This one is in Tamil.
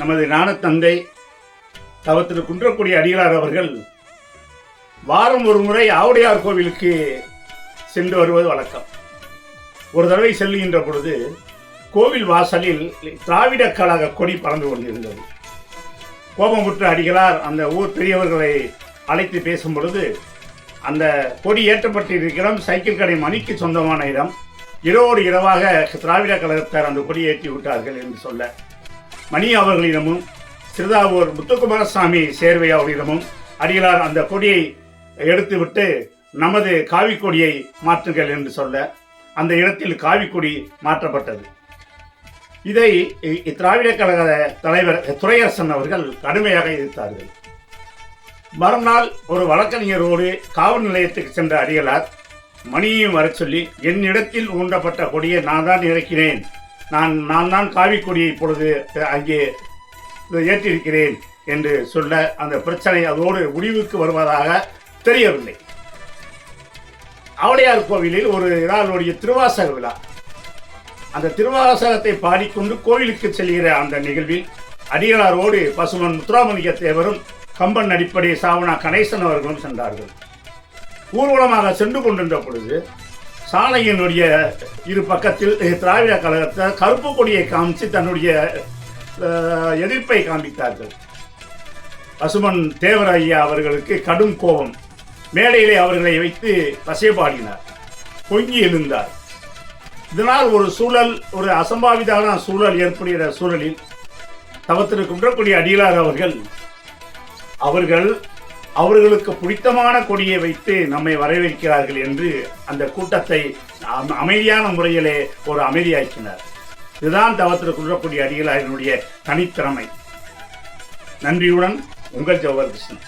நமது ஞானத்தந்தை தவத்திரு குன்றக்குடி அடிகளார் அவர்கள் வாரம் ஒரு முறை ஆவுடையார் கோவிலுக்கு சென்று வருவது வழக்கம். ஒரு தடவை செல்லுகின்ற பொழுது கோவில் வாசலில் திராவிட கழக கொடி பறந்து கொண்டிருந்தது. கோபமுற்ற அடிகளார் அந்த ஊர் பெரியவர்களை அழைத்து பேசும் பொழுது அந்த கொடி ஏற்றப்பட்டிருக்கிடம் சைக்கிள் கடை மணிக்கு சொந்தமான இடம் இரவோடு இரவாக திராவிட கழகத்தார் அந்த கொடியை ஏற்றி விட்டார்கள் என்று சொல்ல மணி அவர்களிடமும் சிறுதாவூர் முத்துக்குமாரசாமி சேர்வை அவர்களிடமும் அடிகளார் அந்த கொடியை எடுத்துவிட்டு நமது காவிக்கொடியை மாற்றுங்கள் என்று சொல்ல அந்த இடத்தில் காவிக்கொடி மாற்றப்பட்டது. இதை திராவிட கழக தலைவர் துரையரசன் அவர்கள் கடுமையாக எதிர்த்தார்கள். மறுநாள் ஒரு வழக்கறிஞரோடு காவல் நிலையத்துக்கு சென்ற அடிகளார் மணியையும் வரச் சொல்லி என்னிடத்தில் ஊண்டப்பட்ட கொடியை நான் தான் இறக்கினேன். நான் நான் தான் காவிக்கொடியை இப்பொழுது அங்கே ஏற்றிருக்கிறேன் என்று சொல்ல அந்த பிரச்சனை அதோடு முடிவுக்கு வருவதாக தெரியவில்லை. ஆவுடையார் கோவிலில் ஒரு நாளுடைய திருவாசக விழா. அந்த திருவாசகத்தை பாடிக்கொண்டு கோவிலுக்கு செல்கிற அந்த நிகழ்வில் அடிகளாரோடு பசுமன் முத்துராமலிங்க தேவரும் கம்பன் அடிப்படை சாவனா கணேசன் அவர்களும் சென்றார்கள். ஊர்வலமாக சென்று கொண்டிருந்த பொழுது சாலையினுடைய இரு பக்கத்தில் திராவிட கழகத்தை கருப்பு கொடியை காமிச்சு தன்னுடைய எதிர்ப்பை காண்பித்தார்கள். பசுமன் தேவராயா அவர்களுக்கு கடும் கோபம். மேடையிலே அவர்களை வைத்து பசைபாடினார். பொங்கி எழுந்தார். இதனால் ஒரு சூழல் ஒரு அசம்பாவிதான சூழல் ஏற்படுகிற சூழலில் தவத்திற்கு குன்றக்கூடிய அடிகளார் அவர்கள் அவர்கள் அவர்களுக்கு பிடித்தமான கொடியை வைத்து நம்மை வரவேற்கிறார்கள் என்று அந்த கூட்டத்தை அமைதியான முறையிலே ஒரு அமைதியாக்கினார் இதுதான் தவத்தில் குன்றக்குடி அடிகளாரினுடைய தனித்திறமை. நன்றியுடன் உங்கள் ஜவஹர் கிருஷ்ணன்.